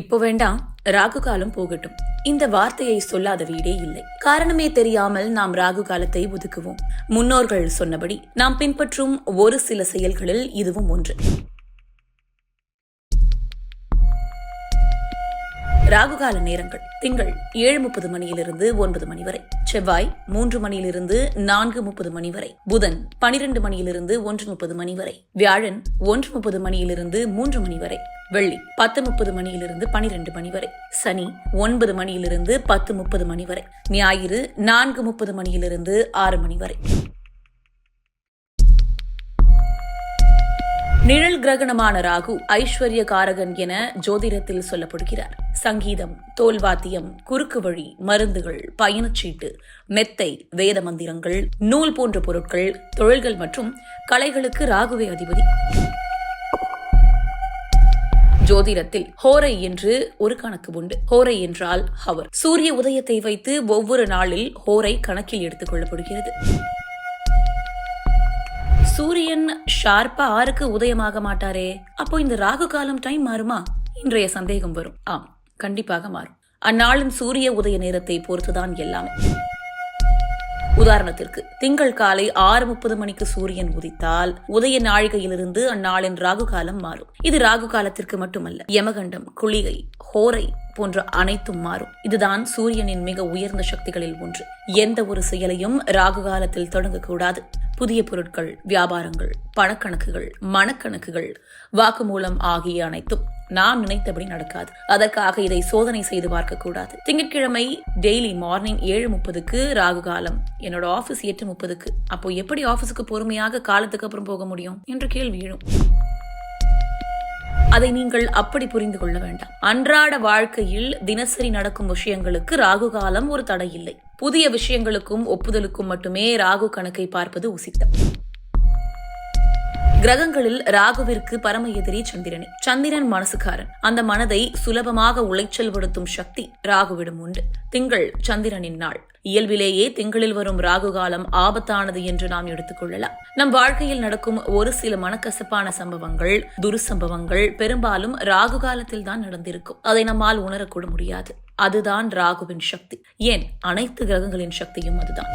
இப்போ வேண்டாம் ராகு காலம் போகட்டும். இந்த வார்த்தையை சொல்லாத வீடே இல்லை. காரணமே தெரியாமல் நாம் ராகு காலத்தை ஒதுக்குவோம். முன்னோர்கள் சொன்னபடி நாம் பின்பற்றும் ஒரு சில செயல்களில் இதுவும் ஒன்று. ராகுகால நேரங்கள். திங்கள் ஏழு முப்பது மணியிலிருந்து ஒன்பது மணி வரை. செவ்வாய் மூன்று மணியிலிருந்து நான்கு முப்பது மணி வரை. புதன் பனிரெண்டு மணியிலிருந்து ஒன்று முப்பது மணி வரை. வியாழன் ஒன்று முப்பது மணியிலிருந்து மூன்று மணி வரை. வெள்ளி பத்து முப்பது மணியிலிருந்து பனிரெண்டு மணி வரை. சனி ஒன்பது மணியிலிருந்து பத்து முப்பது மணி வரை. ஞாயிறு நான்கு முப்பது மணியிலிருந்து ஆறு மணி வரை. நிழல் கிரகணமான ராகு ஐஸ்வர்ய காரகன் என ஜோதிடத்தில் சொல்லப்படுகிறார். சங்கீதம் தோல்வாத்தியம் குறுக்கு வழி மருந்துகள் பயணச்சீட்டு மெத்தை வேத மந்திரங்கள் நூல் போன்ற பொருட்கள் தொழில்கள் மற்றும் கலைகளுக்கு ராகுவே அதிபதி. ஜோதிடத்தில் ஹோரை என்று ஒரு கணக்கு உண்டு. ஹோரை என்றால் ஹவர். சூரிய உதயத்தை வைத்து ஒவ்வொரு நாளில் ஹோரை கணக்கில் எடுத்துக் கொள்ளப்படுகிறது. சூரியன் ஷார்ப்பா ஆறுக்கு உதயமாக மாட்டாரே. அப்போ இந்த ராகு காலம் டைம் மாறுமா? இன்றைய சந்தேகம் வரும். ஆம். கண்டிப்பாக மாறும். அந்நாளின் சூரிய உதய நேரத்தை பொறுத்துதான் எல்லாமே. உதாரணத்திற்கு திங்கள் காலை ஆறு முப்பது மணிக்கு சூரியன் உதித்தால் உதய நாழிகையிலிருந்து அந்நாளின் ராகு காலம் மாறும். இது ராகு காலத்திற்கு மட்டுமல்ல யமகண்டம் குளிகை ஹோரை போன்ற அனைத்தும் மாறும். இதுதான் சூரியனின் மிக உயர்ந்த சக்திகளில் ஒன்று. எந்த ஒரு செயலையும் ராகு காலத்தில் தொடங்கக்கூடாது. புதிய பொருட்கள் வியாபாரங்கள் பணக்கணக்குகள் மனக்கணக்குகள் வாக்குமூலம் ஆகிய அனைத்தும். நாம் நினைத்தபடி நடக்காது. அதற்காக இதை சோதனை செய்து பார்க்க கூடாது திங்கட்கிழமை டெய்லி மார்னிங் ஏழு முப்பதுக்கு ராகு காலம் என்னோட ஆபீஸ் எட்டு முப்பதுக்கு. அப்போ எப்படி ஆபீஸுக்கு பொறுமையாக காலத்துக்கு அப்புறம் போக முடியும்? என்ற கேள்வி எழும். அதை நீங்கள் அப்படி புரிந்து கொள்ள வேண்டாம். அன்றாட வாழ்க்கையில் தினசரி நடக்கும் விஷயங்களுக்கு ராகு காலம் ஒரு தடை இல்லை புதிய விஷயங்களுக்கும் ஒப்புதலுக்கும் மட்டுமே ராகு கணக்கை பார்ப்பது உசித்தம். கிரகங்களில் ராகுவிற்கு பரம எதிரி சந்திரனே. சந்திரன் மனசுக்காரன். அந்த மனதை சுலபமாக உளைச்சல் படுத்தும் சக்தி ராகுவிடம் உண்டு. திங்கள் சந்திரனின் நாள். இயல்பிலேயே திங்களில் வரும் ராகு காலம் ஆபத்தானது என்று நாம் எடுத்துக்கொள்ளலாம் நம் வாழ்க்கையில் நடக்கும் ஒரு சில மனக்கசப்பான சம்பவங்கள் துருசம்பவங்கள் பெரும்பாலும் ராகு காலத்தில் தான் நடந்திருக்கும். அதை நம்மால் உணரக்கூட முடியாது. அதுதான் ராகுவின் சக்தி. ஏன்? அனைத்து கிரகங்களின் சக்தியும் அதுதான்.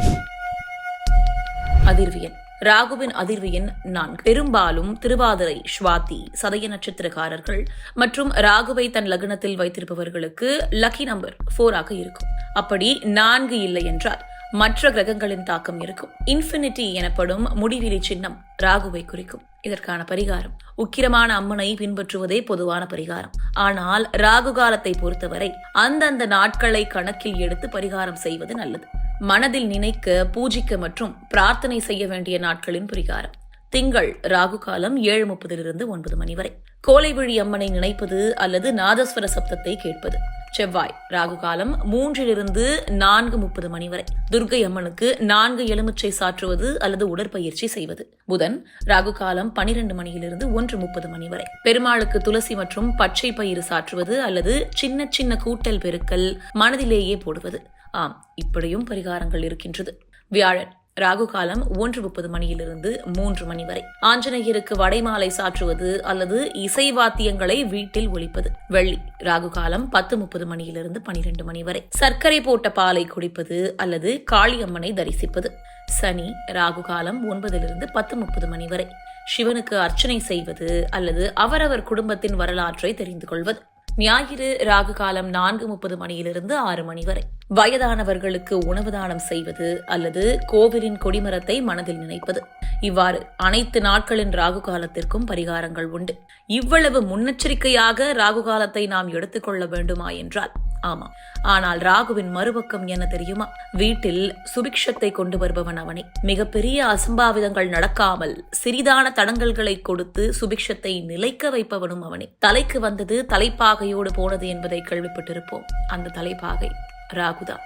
அதிர்வியன் ராகுவின் அதிர்வு எண் நான்கு. பெரும்பாலும் திருவாதிரை ஸ்வாதி சதய நட்சத்திரக்காரர்கள் மற்றும் ராகுவை தன் லக்னத்தில் வைத்திருப்பவர்களுக்கு லக்கி நம்பர் போராக இருக்கும். அப்படி நான்கு இல்லை என்றால் மற்ற கிரகங்களின் தாக்கம் இருக்கும். இன்ஃபினிட்டி எனப்படும் முடிவிலி சின்னம் ராகுவை குறிக்கும். இதற்கான பரிகாரம். உக்கிரமான அம்மனை பின்பற்றுவதே பொதுவான பரிகாரம். ஆனால் ராகு காலத்தை பொறுத்தவரை அந்தந்த நாட்களை கணக்கில் எடுத்து பரிகாரம் செய்வது நல்லது. மனதில் நினைக்க பூஜிக்க மற்றும் பிரார்த்தனை செய்ய வேண்டிய நாட்களின் பிரிகாரம். திங்கள் ராகு காலம் ஏழு முப்பதிலிருந்து ஒன்பது மணி வரை. கோலைவிழி அம்மனை நினைப்பது அல்லது நாதஸ்வர சப்தத்தை கேட்பது. செவ்வாய் ராகு காலம் மூன்றிலிருந்து நான்கு முப்பது மணி வரை. துர்கை அம்மனுக்கு நான்கு எலுமிச்சை சாற்றுவது அல்லது உடற்பயிற்சி செய்வது. புதன் ராகு காலம் பனிரெண்டு மணியிலிருந்து ஒன்று முப்பது மணி வரை. பெருமாளுக்கு துளசி மற்றும் பச்சை பயிறு சாற்றுவது அல்லது சின்ன சின்ன கூட்டல் பெருக்கல் மனதிலேயே போடுவது. ஆம் இப்படியும் பரிகாரங்கள் இருக்கின்றது. வியாழன் ராகு காலம் ஒன்று முப்பது மணியிலிருந்து மூன்று மணி வரை. ஆஞ்சநேயருக்கு வடைமாலை சாற்றுவது அல்லது இசை வாத்தியங்களை வீட்டில் ஒழிப்பது. வெள்ளி ராகு காலம் பத்து முப்பது மணியிலிருந்து பனிரெண்டு மணி வரை. சர்க்கரை போட்ட பாலை குடிப்பது அல்லது காளியம்மனை தரிசிப்பது. சனி ராகு காலம் ஒன்பதிலிருந்து பத்து முப்பது மணி வரை. சிவனுக்கு அர்ச்சனை செய்வது அல்லது அவரவர் குடும்பத்தின் வரலாற்றை தெரிந்து கொள்வது. ஞாயிறு ராகு காலம் நான்கு முப்பது மணியிலிருந்து ஆறு மணி வரை. வயதானவர்களுக்கு உணவு தானம் செய்வது அல்லது கோவிலின் கொடிமரத்தை மனதில் நினைப்பது. இவ்வாறு அனைத்து நாட்களின் ராகு காலத்திற்கும் பரிகாரங்கள் உண்டு. இவ்வளவு முன்னெச்சரிக்கையாக ராகு காலத்தை நாம் எடுத்துக்கொள்ள வேண்டுமா என்றால் ஆமா ஆனால் ராகுவின் மறுபக்கம் என்ன தெரியுமா? வீட்டில் சுபிக்ஷத்தை கொண்டு வருபவன் அவனே. மிகப்பெரிய அசம்பாவிதங்கள் நடக்காமல் சிறிதான தடங்கல்களை கொடுத்து சுபிக்ஷத்தை நிலைக்க வைப்பவனும் அவனே. தலைக்கு வந்தது தலைப்பாகையோடு போனது என்பதை கேள்விப்பட்டிருப்போம். அந்த தலைப்பாகை ராகுதான்.